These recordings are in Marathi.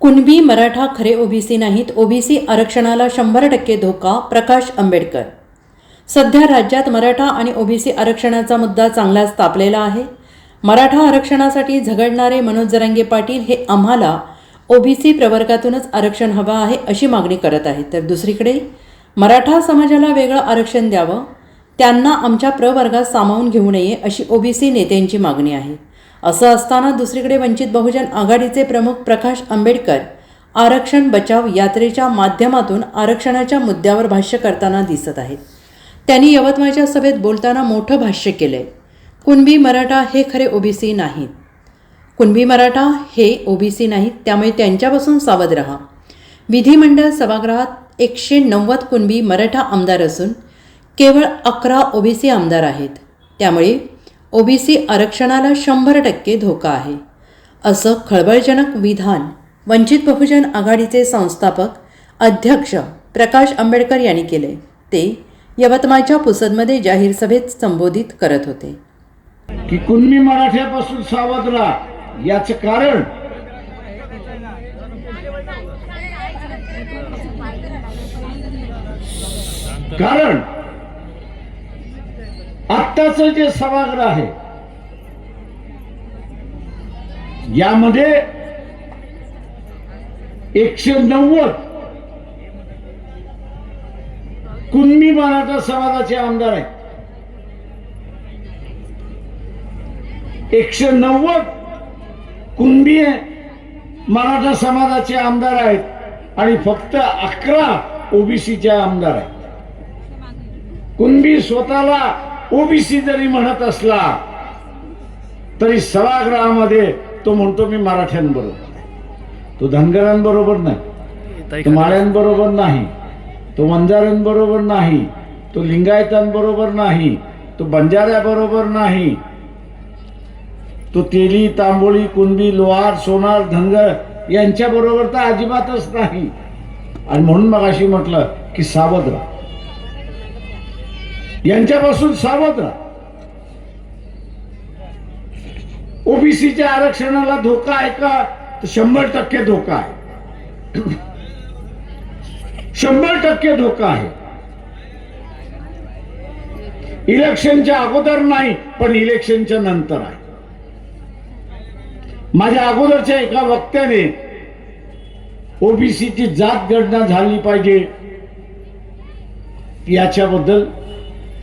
कुणबी मराठा खरे ओबीसी नाहीत. ओबीसी आरक्षणाला शंभर टक्के धोका प्रकाश आंबेडकर. सध्या राज्यात मराठा आणि ओबीसी आरक्षणाचा मुद्दा चांगलाच तापलेला आहे. मराठा आरक्षणासाठी झगडणारे मनोज जरांगे पाटील हे आम्हाला ओबीसी प्रवर्गातूनच आरक्षण हवं आहे अशी मागणी करत आहेत. तर दुसरीकडे मराठा समाजाला वेगळं आरक्षण द्यावं त्यांना आमच्या प्रवर्गात सामावून घेऊ नये अशी ओबीसी नेत्यांची मागणी आहे. असं असताना दुसरीकडे वंचित बहुजन आघाडीचे प्रमुख प्रकाश आंबेडकर आरक्षण बचाव यात्रेच्या माध्यमातून आरक्षणाच्या मुद्द्यावर भाष्य करताना दिसत आहेत. त्यांनी यवतमाळच्या सभेत बोलताना मोठं भाष्य केलं आहे कुणबी मराठा हे खरे ओबीसी नाहीत. कुणबी मराठा हे ओबीसी नाहीत त्यामुळे त्यांच्यापासून सावध रहा. विधिमंडळ सभागृहात एकशे नव्वद कुणबी मराठा आमदार असून केवळ अकरा ओबीसी आमदार आहेत. त्यामुळे ओबीसी आरक्षणाला शंभर टक्के धोका आहे. असं खळबळजनक विधान वंचित बहुजन आघाडीचे संस्थापक अध्यक्ष प्रकाश आंबेडकर यांनी केले. ते यवतमाळच्या पुसदमध्ये जाहीर सभेत संबोधित करत होते. की कुणबी मराठ्यापासून सावध राहा कारण? कारण? आत्ताच जे सभागृह आहे यामध्ये एकशे नव्वद कुणबी मराठा समाजाचे आमदार आहेत. एकशे नव्वद कुणबी मराठा समाजाचे आमदार आहेत आणि फक्त अकरा ओबीसीचे आमदार आहेत. कुणबी स्वतःला ओबीसी जरी म्हणत असला तरी सभागृहामध्ये तो म्हणतो मी मराठ्यांबरोबर. तो धनगरांबरोबर नाही तो माळ्यांबरोबर नाही तो वंजाऱ्यांबरोबर नाही तो लिंगायतांबरोबर नाही तो बंजाऱ्याबरोबर नाही. तो तेली तांबोळी कुणबी लोहार सोनार धनगर यांच्या बरोबर तर अजिबातच नाही. आणि म्हणून मग अशी म्हटलं की सावध राहा. यांच्यापासून सावध राहा. ओबीसीच्या आरक्षणाला धोका आहे का? तर शंभर टक्के धोका आहे. शंभर टक्के धोका आहे. इलेक्शनच्या अगोदर नाही पण इलेक्शनच्या नंतर आहे. माझ्या अगोदरच्या एका वक्त्याने ओबीसीची जात गणना झाली पाहिजे. याच्याबद्दल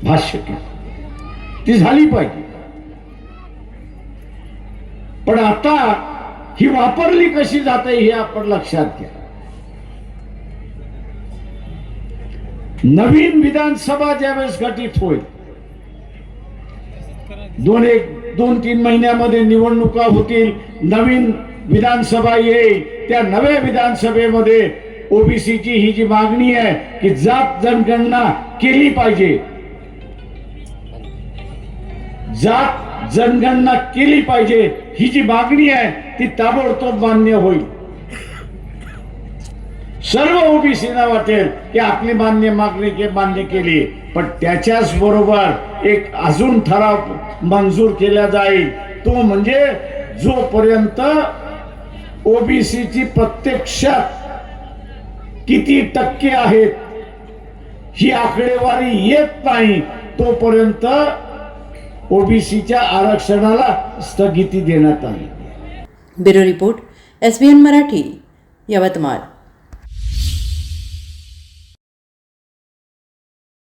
भाष्य केलं. ती झाली पाहिजे. पण आता ही वापरली कशी जाते हे आपण लक्षात घ्या. नवीन विधानसभा ज्यावेळेस गठीत होईल दोन एक दोन तीन महिन्यामध्ये निवडणुका होतील नवीन विधानसभा येईल त्या नव्या विधानसभेमध्ये ओबीसीची ही जी मागणी आहे की जात जनगणना केली पाहिजे जात जनगणना केली पाहिजे. ही जी मागणी आहे ती ताबडतोब मान्य होईल. सर्व ओबीसीना वाटेल की आपली मान्य मागणी के मान्य केली. पण त्याच्याच बरोबर एक अजून ठराव मंजूर केला जाईल. तो म्हणजे जोपर्यंत ओबीसीची प्रत्यक्षात किती टक्के आहेत ही आकडेवारी येत नाही तोपर्यंत ओबीसीच्या आरक्षणाला स्थगिती देण्यात आली. Bureau report S B N Marathi Yavatmal.